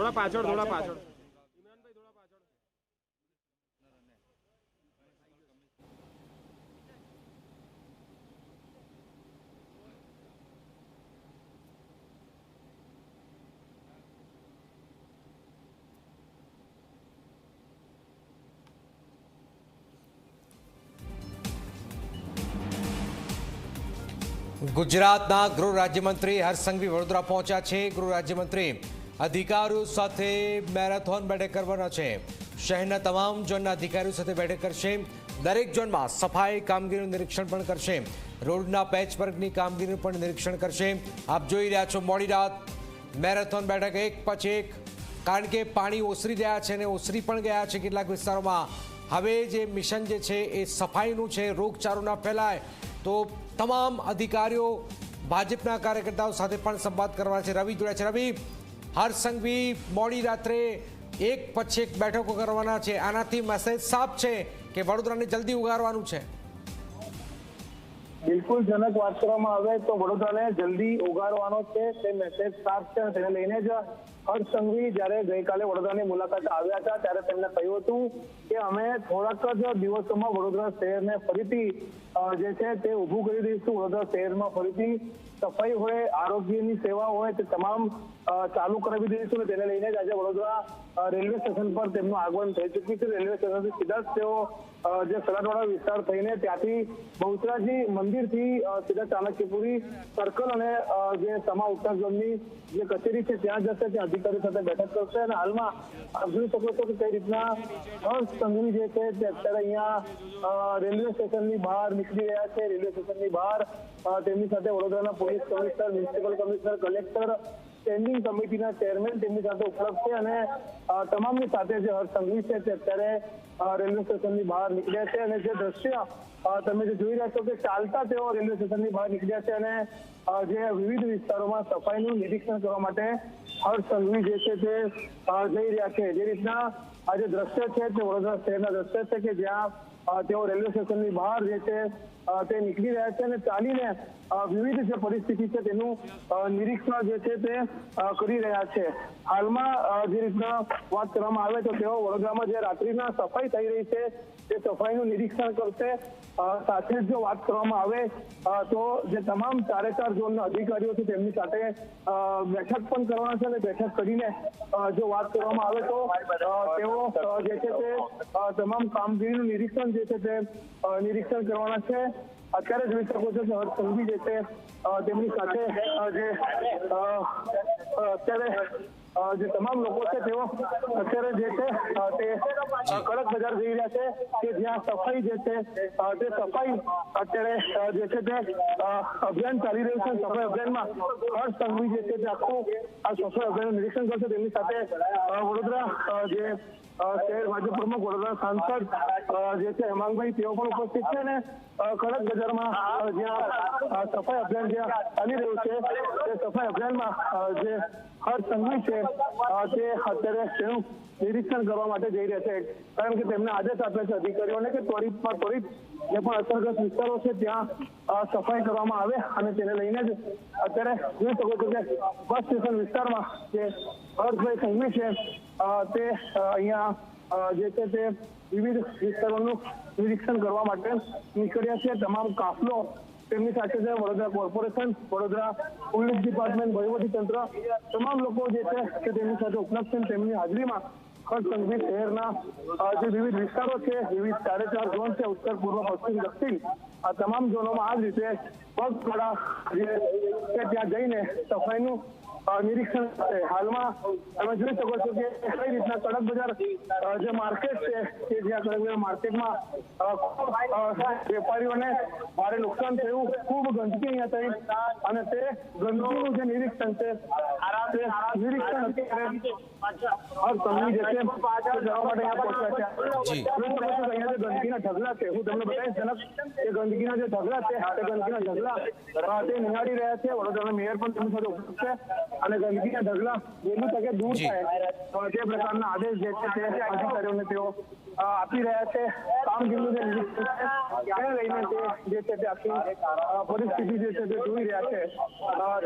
થોડા પાછળ થોડા પાછળ ગુજરાતના ગૃહ રાજ્યમંત્રી હર્ષ સંઘવી વડોદરા પહોંચ્યા છે ગૃહ રાજ્યમંત્રી અધિકારીઓ સાથે મેરેથોન બેઠક કરવાના છે. શહેરના તમામ ઝોનના અધિકારીઓ સાથે બેઠક કરશે. દરેક ઝોનમાં સફાઈ કામગીરીનું નિરીક્ષણ પણ કરશે. રોડના પેચ વર્કની કામગીરીનું પણ નિરીક્ષણ કરશે. આપ જોઈ રહ્યા છો મોડી રાત. મેરેથોન બેઠક એક પછી એક. કારણ કે પાણી ઓસરી રહ્યા છે અને ઓસરી પણ ગયા છે કેટલાક વિસ્તારોમાં. હવે જે મિશન જે છે એ સફાઈનું છે રોગચાળો ના ફેલાય. તો તમામ અધિકારીઓ, ભાજપના કાર્યકર્તાઓ સાથે પણ સંવાદ કરવાના છે. રવિ જોડ્યા છે. રવિ હર્ષ મોડી રાત્રે એક પછી એક બેઠકો કરવાના છે. આનાથી મેસેજ સાફ છે કે વડોદરાને જલ્દી ઉગારવાનું છે. બિલકુલ જનક વાત કરવામાં આવે તો વડોદરાને જલ્દી ઉગારવાનો છે. તે મેસેજ સાફ છે તેને લઈને જ હર્ષ સંઘવી જ્યારે ગઈકાલે વડોદરાની મુલાકાત આવ્યા હતા ત્યારે તેમણે કહ્યું હતું કે અમે થોડાક જ દિવસોમાં વડોદરા શહેરને ફરીથી જે છે તે ઊભું કરી દઈશું. વડોદરા શહેરમાં ફરીથી સફાઈ હોય, આરોગ્યની સેવા હોય, તે તમામ ચાલુ કરાવી દઈશું તેને લઈને જ આજે વડોદરા રેલવે સ્ટેશન પર તેમનું આગમન થઈ ચૂક્યું છે. રેલવે સ્ટેશનથી સીધા જ તેઓ જે સલાટવાડા વિસ્તાર થઈને ત્યાંથી બહુચરાજી મંદિરથી સીધા ચાણક્યપુરી સર્કલ અને જે સમા ઉત્તર જે કચેરી છે ત્યાં જશે, ત્યાં અધિકારીઓ સાથે બેઠક કરશે અને હાલમાં આપ જોઈ શકો છો કે કઈ રીતના સંઘવી જે છે તે અત્યારે અહીંયા રેલવે સ્ટેશનની બહાર છે, રેલવે સ્ટેશનની બહાર. તેમની સાથે વડોદરાના police commissioner, municipal commissioner, collector standing કમિટીના ચેરમેન તેમની સાથે ઉપલબ્ધ છે અને તમામની સાથે જે હર્ષ સંઘવી છે તે અત્યારે રેલવે સ્ટેશનની બહાર નીકળ્યા છે અને જે દ્રશ્ય તમે જે જોઈ રહ્યા છો કે ચાલતા તેઓ રેલવે સ્ટેશનની બહાર નીકળ્યા છે અને જે વિવિધ વિસ્તારોમાં સફાઈનું નિરીક્ષણ કરવા માટે હર્ષ સંઘવી જે છે તે જઈ રહ્યા છે. જે રીતના આ જે દ્રશ્ય છે તે વડોદરા શહેરના દ્રશ્ય છે કે જ્યાં તેઓ રેલવે સ્ટેશનની બહાર જે છે તે નીકળી રહ્યા છે અને ચાલીને વિવિધ જે પરિસ્થિતિ છે તેનું નિરીક્ષણ જે છે તે કરી રહ્યા છે. હાલમાં જે રીતના વાત કરવામાં આવે તો તેઓ વડોદરામાં જે રાત્રિના સફાઈ થઈ રહી છે તે સફાઈનું નિરીક્ષણ કરશે. સાથે જ વાત કરવામાં આવે તો જે તમામ ચારે ચાર ઝોનના અધિકારીઓ છે તેમની સાથે બેઠક પણ કરવાના છે અને બેઠક કરીને જો વાત કરવામાં આવે તો તેઓ જે છે તે તમામ કામગીરીનું નિરીક્ષણ જે છે તે નિરીક્ષણ કરવાના છે. અત્યારે જોઈ શકો છો કે હર્ષ સંઘવી જે છે તેમની સાથે જે અત્યારે જે તમામ લોકો છે તેઓ અત્યારે જે છે તે કડક બજાર જઈ રહ્યા છે, કે જ્યાં સફાઈ જે છે તે સફાઈ અત્યારે જે છે તે અભિયાન ચાલી રહ્યું છે, સફાઈ અભિયાનમાં હર્ષ સંઘવી જે છે તે આખું આ સફાઈ અભિયાનનું નિરીક્ષણ કરશે, તેમની સાથે વડોદરા જે શહેર ભાજપ પ્રમુખ વડોદરા સાંસદ જે છે હેમાંગભાઈ, તેઓ પણ ઉપસ્થિત છે અને કડક બજારમાં જ્યાં સફાઈ અભિયાન જ્યાં ચાલી રહ્યું છે, તે સફાઈ અભિયાનમાં જે હર્ષ સંઘવી છે તે અત્યારે તેનું નિરીક્ષણ કરવા માટે જઈ રહ્યા છે. કારણ કે તેમને આદેશ આપ્યા છે અધિકારીઓને કે ત્વરિતમાં ત્વરિત જે પણ અસરગ્રસ્ત વિસ્તારો છે ત્યાં સફાઈ કરવામાં આવે અને તેને લઈને જ અત્યારે જોઈ શકો છો કે બસ સ્ટેશન વિસ્તારમાં જે હર્ષભાઈ સંઘવી છે તે અહીંયા જે છે તે વિવિધ વિસ્તારોનું નિરીક્ષણ કરવા માટે નીકળ્યા છે. તમામ કાફલો તેમની સાથે છે. Vadodara corporation, Vadodara police department, વહીવટી તંત્ર, તમામ લોકો જે છે કે તેમની સાથે ઉપલબ્ધ છે. તેમની હાજરીમાં સંઘવી શહેરના જે વિવિધ વિસ્તારો છે, વિવિધ ચારે ચાર ઝોન છે, ઉત્તર, પૂર્વ, પશ્ચિમ, દક્ષિણ, આ તમામ ઝોનોમાં આ જ રીતે પગપાળા જે ત્યાં જઈને સફાઈનું નિરીક્ષણ કરે હાલમાં તમે જોઈ શકો છો કે કઈ રીતના કડક બજાર જે માર્કેટ છે કે જ્યાં કડક બજાર માર્કેટમાં વેપારીઓને ભારે નુકસાન થયું ખૂબ ગંદકી અહીંયા થઈ અને તે ગંદકીનું જે નિરીક્ષણ છે તે નિરીક્ષણ અત્યારે જે છે જવા માટે અહીંયા પહોંચ્યા છો. અહીંયા જે ગંદકીના ઢગલા છે હું તમને બતાવીશ જનક કે ગંદકીના જે ઢગલા છે તે ગંદકીના ઢગલા તે નિહાળી રહ્યા છે. વડોદરાના મેયર પણ તેમની સાથે ઉપસ્થિત છે. અને ગંદકીના ઢગલા વહેલી તકે દૂર થાય. જે પ્રકારના આદેશ જે છે તે અધિકારીઓને તેઓ આપી રહ્યા છે કામગીરીનું જે નિરીક્ષણ છે તેને લઈને તે જે છે તે આખી પરિસ્થિતિ જે છે તે જોઈ રહ્યા છે.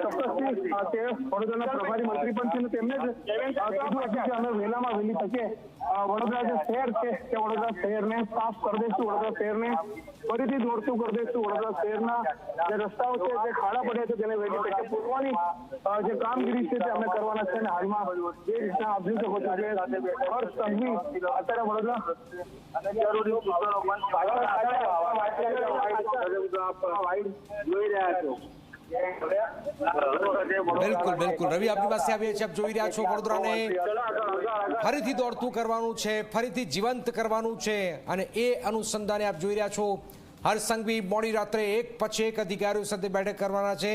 ચોક્કસથી તે વડોદરાના પ્રભારી મંત્રી પણ છે તેમને જ કીધું હતું કે અમે વહેલામાં વહેલી તકે વડોદરા જે શહેર છે તે વડોદરા શહેરને સાફ કરી દઈશું વડોદરા શહેરને ફરીથી દોડતું કરી દઈશું વડોદરા શહેરના જે રસ્તાઓ છે જે ખાડા પડ્યા છે તેને વહેલી તકે પૂરવાની જે જે કામગીરી છે તે અમે કરવાના છે અને હાલમાં જે રીતના આપ જોઈ શકો છો કે હર્ષ સંઘવી અત્યારે વડોદરા જોઈ રહ્યા છો. બિલકુલ બિલકુલ. રવિ આપની પાસે આવીએ છીએ આપ જોઈ રહ્યા છો વડોદરાને. ફરીથી દોડતું કરવાનું છે ફરીથી જીવંત કરવાનું છે અને એ અનુસંધાને આપ જોઈ રહ્યા છો. હરસંઘવી મોડી રાત્રે એક પછી એક અધિકારીઓ સાથે બેઠક કરવાના છે.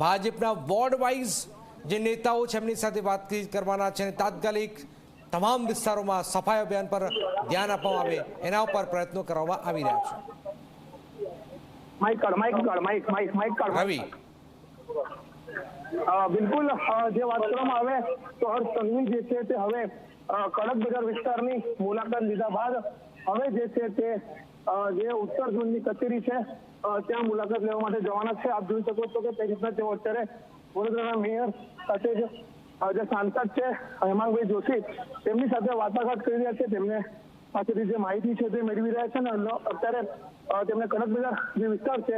ભાજપના વોર્ડ વાઇઝ જે નેતાઓ છે એમની સાથે વાતચીત કરવાના છે અને તાત્કાલિક તમામ વિસ્તારોમાં સફાઈ અભિયાન પર ધ્યાન આપવામાં આવે એના ઉપર પ્રયત્નો કરવામાં આવી રહ્યા છે. રવિ. બિલકુલ જે વાત કરવામાં આવે તો હર્ષ સંઘવી જે છે તે હવે કડક બજાર વિસ્તારની મુલાકાત લીધા બાદ હવે જે છે તે જે ઉત્તર ઝોનની કચેરી છે ત્યાં મુલાકાત લેવા માટે જવાના છે. આપ જોઈ શકો છો કે તે રીતના તેઓ અત્યારે વડોદરાના મેયર સાથે જે સાંસદ છે, હેમાંગભાઈ જોશી, તેમની સાથે વાટાઘાટ કરી રહ્યા છે, તેમને પાસેથી જે માહિતી છે તે મેળવી રહ્યા છે અને અત્યારે તેમને કડક બજાર જે વિસ્તાર છે,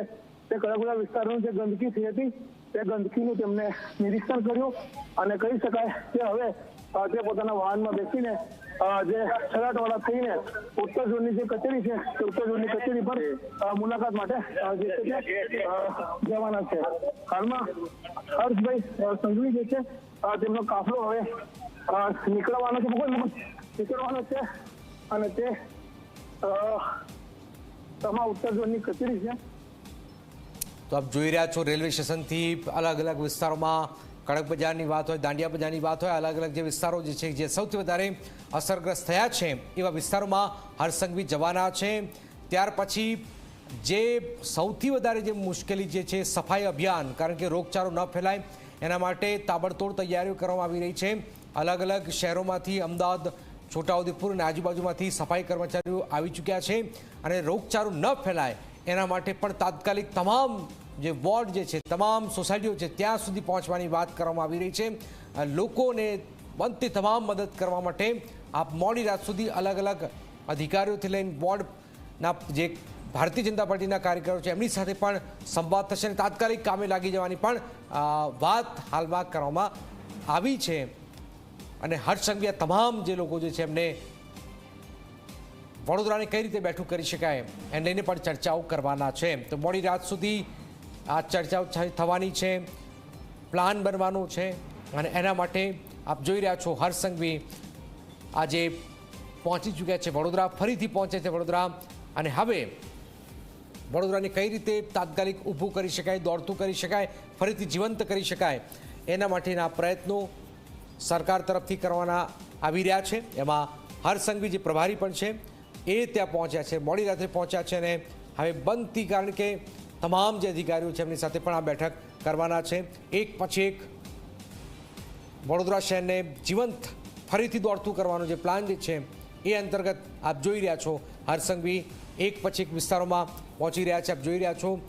તે કડક બજાર વિસ્તારનું જે ગંદકી થઈ હતી, તે ગંદકીનું તેમને નિરીક્ષણ કર્યું અને કહી શકાય કે હવે તે પોતાના વાહનમાં બેસીને જે છલાટવાળા થઈને ઉત્તર ઝોનની જે કચેરી છે ઉત્તર ઝોનની કચેરી પર મુલાકાત માટે જવાના છે. હાલમાં હર્ષભાઈ સંઘવી જે છે તેમનો કાફલો હવે નીકળવાનો છે નીકળવાનો છે. અને તે તમામ ઉત્તર ઝોનની કચેરી છે. તો આપ જોઈ રહ્યા છો રેલવે સ્ટેશનથી અલગ અલગ વિસ્તારોમાં કડક બજારની વાત હોય, દાંડિયા બજારની વાત હોય, અલગ અલગ જે વિસ્તારો જે છે, જે સૌથી વધારે અસરગ્રસ્ત થયા છે, એવા વિસ્તારોમાં હરસંઘવી જવાના છે. ત્યાર પછી જે સૌથી વધારે જે મુશ્કેલી જે છે, સફાઈ અભિયાન, કારણ કે રોગચાળો ન ફેલાય, એના માટે તાબડતોડ તૈયારીઓ કરવામાં આવી રહી છે. અલગ અલગ શહેરોમાંથી અમદાવાદ, છોટાઉદેપુર અને આજુબાજુમાંથી સફાઈ કર્મચારીઓ આવી ચૂક્યા છે અને રોગચાળો ન ફેલાય, એના માટે પણ તાત્કાલિક તમામ જે વોર્ડ જે છે, તમામ સોસાયટીઓ છે, ત્યાં સુધી પહોંચવાની વાત કરવામાં આવી રહી છે. લોકોને બનતી તમામ મદદ કરવા માટે આપ મોડી રાત સુધી અલગ અલગ અધિકારીઓથી લઈને વોર્ડના જે ભારતીય જનતા પાર્ટીના કાર્યકરો છે, એમની સાથે પણ સંવાદ થશે અને તાત્કાલિક કામે લાગી જવાની પણ વાત હાલમાં કરવામાં આવી છે. અને હર્ષસંઘવીયા તમામ જે લોકો જે છે, એમને વડોદરાને કઈ રીતે બેઠું કરી શકાય એને લઈને પણ ચર્ચાઓ કરવાના છે. તો મોડી રાત સુધી આ ચર્ચાઓ થવાની છે, પ્લાન બનવાનો છે અને એના માટે આપ જોઈ રહ્યા છો હરસંઘવી આજે પહોંચી ચૂક્યા છે વડોદરા, ફરીથી પહોંચે છે વડોદરા અને હવે વડોદરાને કઈ રીતે તાત્કાલિક ઊભું કરી શકાય, દોડતું કરી શકાય, ફરીથી જીવંત કરી શકાય, એના માટેના પ્રયત્નો સરકાર તરફથી કરવાના આવી રહ્યા છે. એમાં હરસંઘવી જે પ્રભારી પણ છે, એ ત્યાં પહોંચ્યા છે, મોડી રાત્રે પહોંચ્યા છે અને હવે બનતી કારણ કે તમામ જે અધિકારીઓ છે એમની સાથે પણ આ બેઠક કરવાના છે. એક પછી એક વડોદરા શહેરને જીવંત ફરીથી દોડતું કરવાનો જે પ્લાન જે છે, એ અંતર્ગત આપ જોઈ રહ્યા છો. હરસંઘવી એક પછી એક વિસ્તારોમાં પહોંચી રહ્યા છે. આપ જોઈ રહ્યા છો.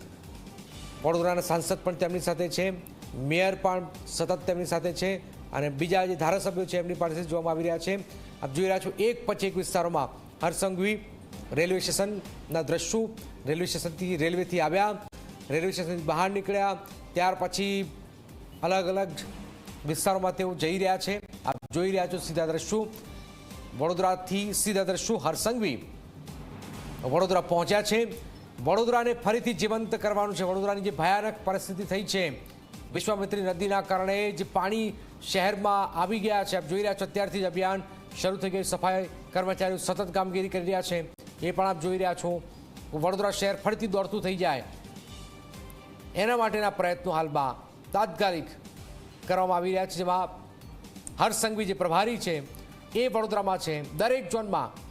વડોદરાના સાંસદ પણ તેમની સાથે છે. મેયર પણ સતત તેમની સાથે છે. અને બીજા જે ધારાસભ્યો છે એમની પાસે જોવામાં આવી રહ્યા છે. આપ જોઈ રહ્યા છો, એક પછી એક વિસ્તારોમાં હરસંઘવી રેલવે સ્ટેશનના દ્રશ્યો, રેલવે સ્ટેશનથી રેલવેથી આવ્યા, રેલવે સ્ટેશનથી બહાર નીકળ્યા, ત્યાર પછી અલગ અલગ વિસ્તારોમાં તેઓ જઈ રહ્યા છે. આપ જોઈ રહ્યા છો સીધા દ્રશ્યો. વડોદરાથી સીધા દ્રશ્યો હરસંઘવી વડોદરા પહોંચ્યા છે. વડોદરાને ફરીથી જીવંત કરવાનું છે. વડોદરાની જે ભયાનક પરિસ્થિતિ થઈ છે, વિશ્વામિત્રી નદીના કારણે જે પાણી શહેરમાં આવી ગયા છે. આપ જોઈ રહ્યા છો અત્યારથી જ અભિયાન શરૂ થઈ ગયું. સફાઈ કર્મચારીઓ સતત કામગીરી કરી રહ્યા છે. એ પણ આપ જોઈ રહ્યા છો. વડોદરા શહેર ફરીથી દોડતું થઈ જાય. એના માટેના પ્રયત્નો હાલમાં તાત્કાલિક કરવામાં આવી રહ્યા છે. જેમાં હરસંઘવી જે પ્રભારી છે એ વડોદરામાં છે. દરેક ઝોનમાં